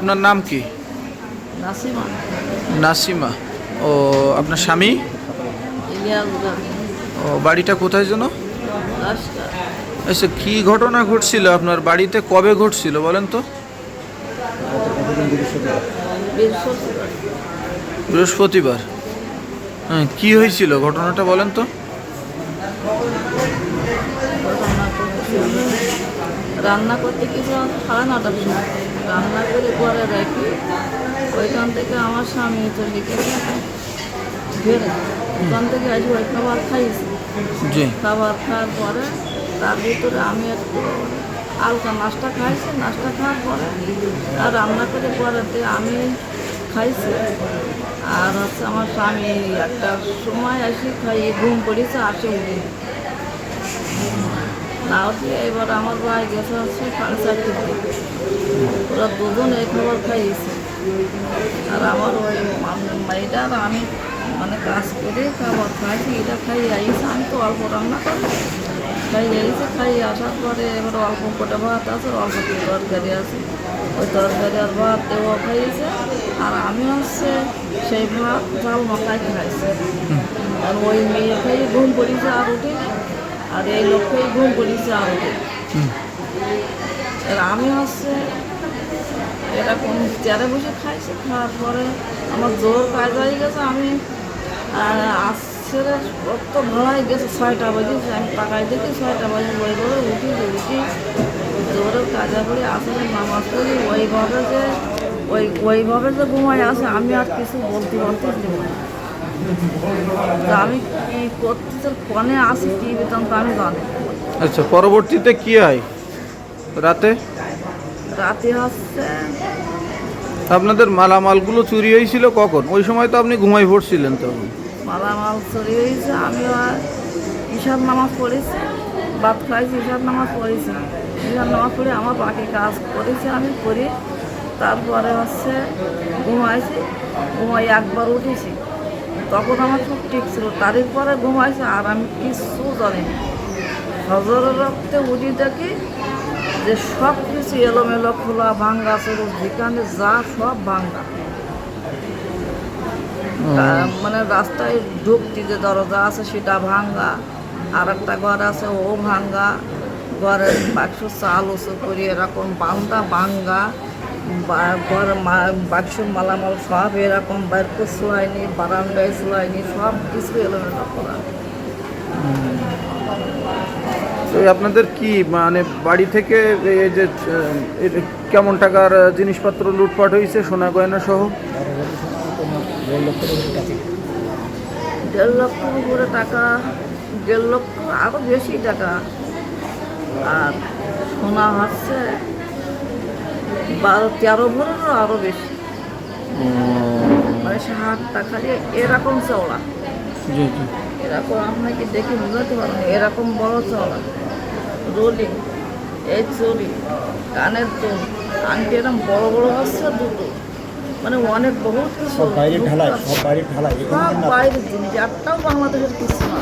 আপনার নাম কি? নাসিমা। নাসিমা। ও আপনার স্বামী? ও বাড়িটা কোথায় যেন? আচ্ছা কি ঘটনা ঘটছিল আপনার বাড়িতে? কবে ঘটছিল বলেন তো? বৃহস্পতিবার। হ্যাঁ কি হয়েছিল ঘটনাটা বলেন তো? রান্না করতে রান্না করতে কিছু সাড়ে নটার সময়। রান্না করে পরে রেখে ওইখান থেকে আমার স্বামী চলে গেছে। ওখান থেকে আসি ওই খাবার খাইছি। খাবার খাওয়ার পরে তার ভিতরে আমি একটু হালকা নাস্তা খাইছি। নাস্তা খাওয়ার পরে আর রান্না করে পরেতে আমি খাইছি। আর হচ্ছে আমার স্বামী একটা সময় আসি খাই ঘুম পড়েছে আসে উঠে না উঠে এবার আমার ভাই গেছে হচ্ছে সাড়ে চারটের দিকে। ওরা দুজন এই খবর খাইয়েছে। আর আমার ওই মেয়েটা আর আমি মানে কাজ করে খাবার খাইছি এটা খাই আইছে। আমি তো অল্প রান্না করি। খাই আইছে খাই আসার পরে এবার অল্প কটা ভাত আছে অল্প তরকারি আছে। ওই তরকারি আর ভাত দেওয়া খাইয়েছে। আর আমি হচ্ছে সেই ভাত চাল মাথায় খাইছি। আর ওই মেয়ে খাই ঘুম পড়িছে আর উঠিনি আর এই লোককেই ঘুম পড়িছে আর উঠিনি আর আমি হচ্ছে এরকম চেয়ারে বসে খাইছি খাওয়ার পরে আমার জোর কাজ হয়ে গেছে, আমি আসছে কত ভাড়াই গেছে, ছয়টা বাজে আমি টাকায় দেখি, ছয়টা বাজে বই করে উঠি উঠি জোরের কাজা করে আসলে নামাজ পড়ি, ওইভাবে যে, ওই, ওইভাবে যে ঘুমাই আসে, আমি আর কিছু বলতে বলতে দেবো না আমি কি করতে কনে আসি কি বেতন তো আমি জানি আচ্ছা পরবর্তীতে কি হয়? রাতে? রাতে হচ্ছে আপনাদের মালামালগুলো চুরি হয়েছিল কখন? ওই সময় তো আপনি ঘুমাই পড়ছিলেন তখন। মালামাল চুরি হয়েছে আমি আর ঈশার নামাজ পড়েছি। ভাত খাইছি ঈশার নামাজ পড়েছি। ঈশার নামাজ পড়ে আমার বাকি কাজ করেছি আমি করি। তারপরে হচ্ছে ঘুমাইছি ঘুমাই একবার উঠেছি। তখন আমার খুব ঠিক ছিল তারই পরে ঘুমাইছি আর আমি কিছু জানি না। হজরের রক্তে উঠি দেখি যে সব কিছু এলোমেলো খোলা ভাঙ্গা ছিল যেখানে যা সব ভাঙ্গা। মানে রাস্তায় ঢুকতে যে দরজা আছে সেটা ভাঙ্গা। আর একটা ঘর আছে ও ভাঙ্গা। ঘরের বাক্স চাল উঁচু করি এরকম বান্দা ভাঙ্গা। ঘর বাক্স মালামাল সব এরকম বাইর করে বারান্দায় শোয়াইনি সব কিছু এলোমেলো করা। তো আপনাদের কি মানে বাড়ি থেকে এই যে কেমন টাকার জিনিসপত্র লুটপাট হয়েছে সোনা গয়না সহ? দেড় লক্ষ উপরে টাকা দেড় লক্ষ আরও বেশি টাকা। আর সোনা হচ্ছে বারো তেরো ভরেরও আরও বেশি। মানে হাতটা খালি এরকম চওড়া। জি জি। এরকম আপনাকে দেখে বোঝাতে পারবেন এরকম বড় চলা। রোলিং এই চুরি কানের দুল আংটি এরকম বড় বড় আসছে দুটো। মানে অনেক বহুত কিছু সব বাইরের ঢালাই সব বাইরের ঢালাই সব বাইরের জিনিস একটাও বাংলাদেশের কিছু না।